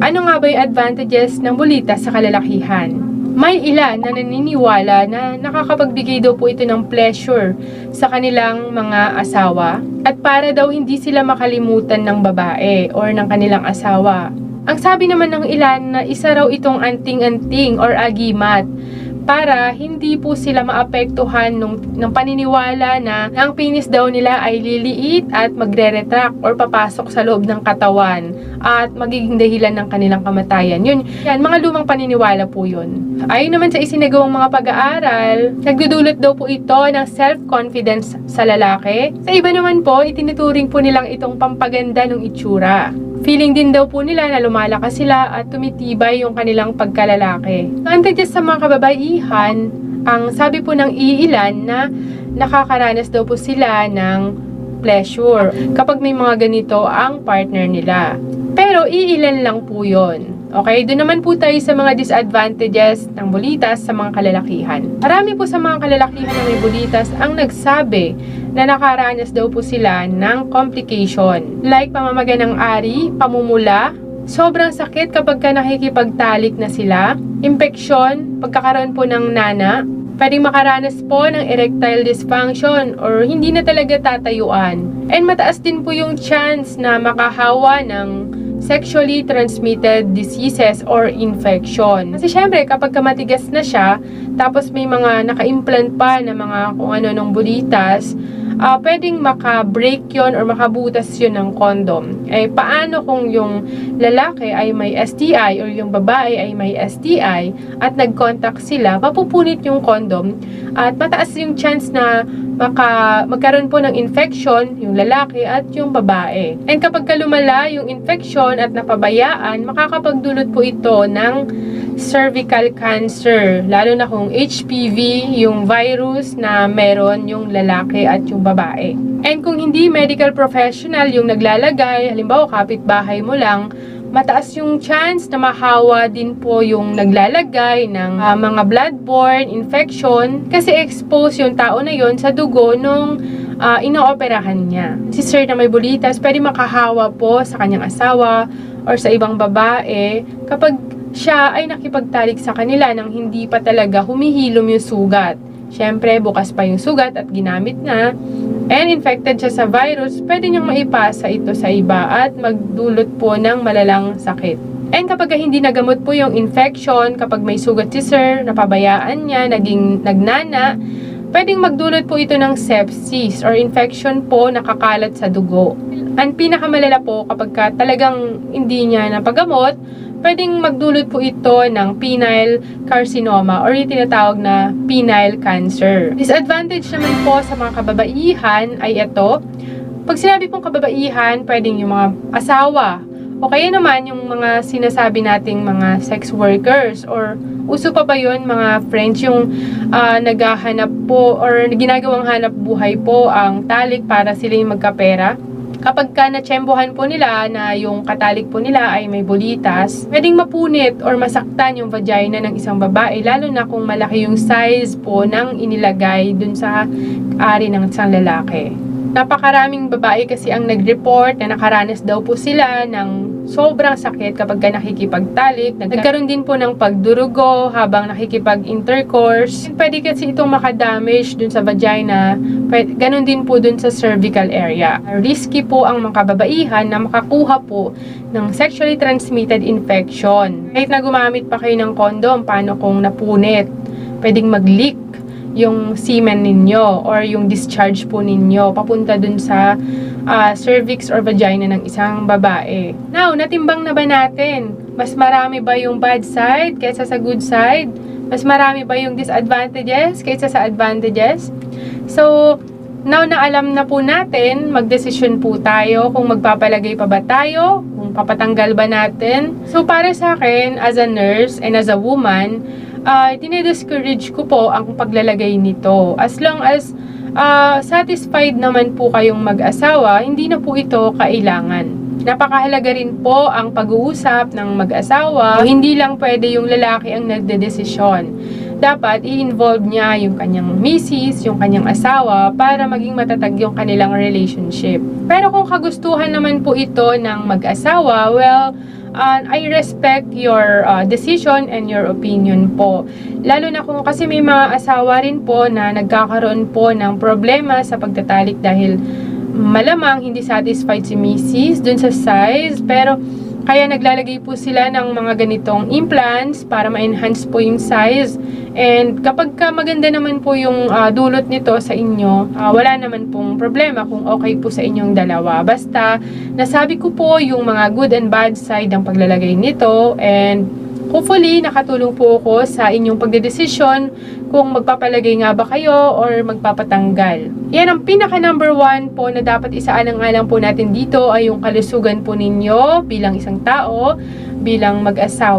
Ano nga ba yung advantages ng bulitas sa kalalakihan? May ilan na naniniwala na nakakapagbigay daw po ito ng pleasure sa kanilang mga asawa at para daw hindi sila makalimutan ng babae or ng kanilang asawa. Ang sabi naman ng ilan na isa raw itong anting-anting or agimat para hindi po sila maapektuhan nung, ng paniniwala na ang penis daw nila ay liliit at magre-retract or papasok sa loob ng katawan at magiging dahilan ng kanilang kamatayan. Yun, yan, mga lumang paniniwala po yun. Ayon naman sa isinagawang mga pag-aaral, nagdudulot daw po ito ng self-confidence sa lalaki. Sa iba naman po, itinuturing po nilang itong pampaganda ng itsura. Feeling din daw po nila na lumalakas sila at tumitibay yung kanilang pagkalalaki. Advantages sa mga kababaihan, ang sabi po ng iilan na nakakaranas daw po sila ng pleasure kapag may mga ganito ang partner nila. Pero iilan lang po yon. Okay, doon naman po tayo sa mga disadvantages ng bulitas sa mga kalalakihan. Marami po sa mga kalalakihan na may bulitas ang nagsabi na nakaranas daw po sila ng complication. Like pamamaga ng ari, pamumula, sobrang sakit kapag ka nakikipagtalik na sila, impeksyon, pagkakaroon po ng nana, pwedeng makaranas po ng erectile dysfunction or hindi na talaga tatayuan. And mataas din po yung chance na makahawa ng sexually transmitted diseases or infection. Kasi syempre, kapag kamatigas na siya, tapos may mga naka-implant pa na mga kung ano ng bulitas, ah pwedeng maka-break yon or makabutas yun ng condom. Eh, paano kung yung lalaki ay may STI or yung babae ay may STI at nag-contact sila, mapupunit yung condom at mataas yung chance na maka, magkaroon po ng infection yung lalaki at yung babae. And kapag kalumala yung infection at napabayaan, makakapagdulot po ito ng cervical cancer. Lalo na kung HPV, yung virus na meron yung lalaki at yung babae. And kung hindi medical professional yung naglalagay, halimbawa kapitbahay mo lang, mataas yung chance na mahawa din po yung naglalagay ng ah, mga bloodborne infection kasi expose yung tao na yon sa dugo nung ah, inooperahan niya. Si sir na may bulitas, pwede makahawa po sa kanyang asawa or sa ibang babae kapag siya ay nakipagtalik sa kanila nang hindi pa talaga humihilom yung sugat. Siyempre, bukas pa yung sugat at ginamit na and infected siya sa virus, pwede niyang maipasa ito sa iba at magdulot po ng malalang sakit. And kapag hindi nagamot po yung infection, kapag may sugat si sir, napabayaan niya, naging nagnana, pwedeng magdulot po ito ng sepsis or infection po nakakalat sa dugo. Ang pinakamalala po kapag ka talagang hindi niya napagamot, pwedeng magdulot po ito ng penile carcinoma or yung tinatawag na penile cancer. Disadvantage naman po sa mga kababaihan ay ito. Pag sinabi pong kababaihan, pwedeng yung mga asawa o kaya naman yung mga sinasabi nating mga sex workers or uso pa ba yun mga friends yung ah, naghahanap po or ginagawang hanap buhay po ang talik para sila yung magkapera kapag ka natsyempohan po nila na yung katalik po nila ay may bulitas, pwedeng mapunit or masaktan yung vagina ng isang babae, lalo na kung malaki yung size po ng inilagay dun sa ari ng isang lalaki. Napakaraming babae kasi ang nag-report na nakaranas daw po sila ng sobrang sakit kapag ka nakikipagtalik. Nagkaroon din po ng pagdurugo habang nakikipag-intercourse. Pwede kasi itong makadamage dun sa vagina. Pwede, ganun din po dun sa cervical area. Risky po ang mga kababaihan na makakuha po ng sexually transmitted infection. Kahit na gumamit pa kayo ng condom, paano kung napunit? Pwedeng mag-leak yung semen ninyo or yung discharge po ninyo papunta dun sa ah, cervix or vagina ng isang babae. Now, natimbang na ba natin? Mas marami ba yung bad side kaysa sa good side? Mas marami ba yung disadvantages kaysa sa advantages? So, now na alam na po natin, magdesisyon po tayo kung magpapalagay pa ba tayo, kung papatanggal ba natin. So, para sa akin, as a nurse and as a woman, uh, dinidiscourage ko po ang paglalagay nito. As long as ah, satisfied naman po kayong mag-asawa, hindi na po ito kailangan. Napakahalaga rin po ang pag-uusap ng mag-asawa. Hindi lang pwede yung lalaki ang nagdedesisyon. Dapat i-involve niya yung kanyang misis, yung kanyang asawa para maging matatag yung kanilang relationship. Pero kung kagustuhan naman po ito ng mag-asawa, well, uh, I respect your uh, decision and your opinion po. Lalo na kung kasi may mga asawa rin po na nagkakaroon po ng problema sa pagtatalik dahil malamang hindi satisfied si Mrs. dun sa size pero kaya naglalagay po sila ng mga ganitong implants para ma-enhance po yung size. And kapag ka maganda naman po yung ah, dulot nito sa inyo, ah, wala naman pong problema kung okay po sa inyong dalawa. Basta, nasabi ko po yung mga good and bad side ng paglalagay nito and hopefully nakatulong po ako sa inyong pagdedesisyon kung magpapalagay nga ba kayo or magpapatanggal. Yan ang pinaka number one po na dapat isaalang-alang po natin dito ay yung kalusugan po ninyo bilang isang tao, bilang mag-asawa.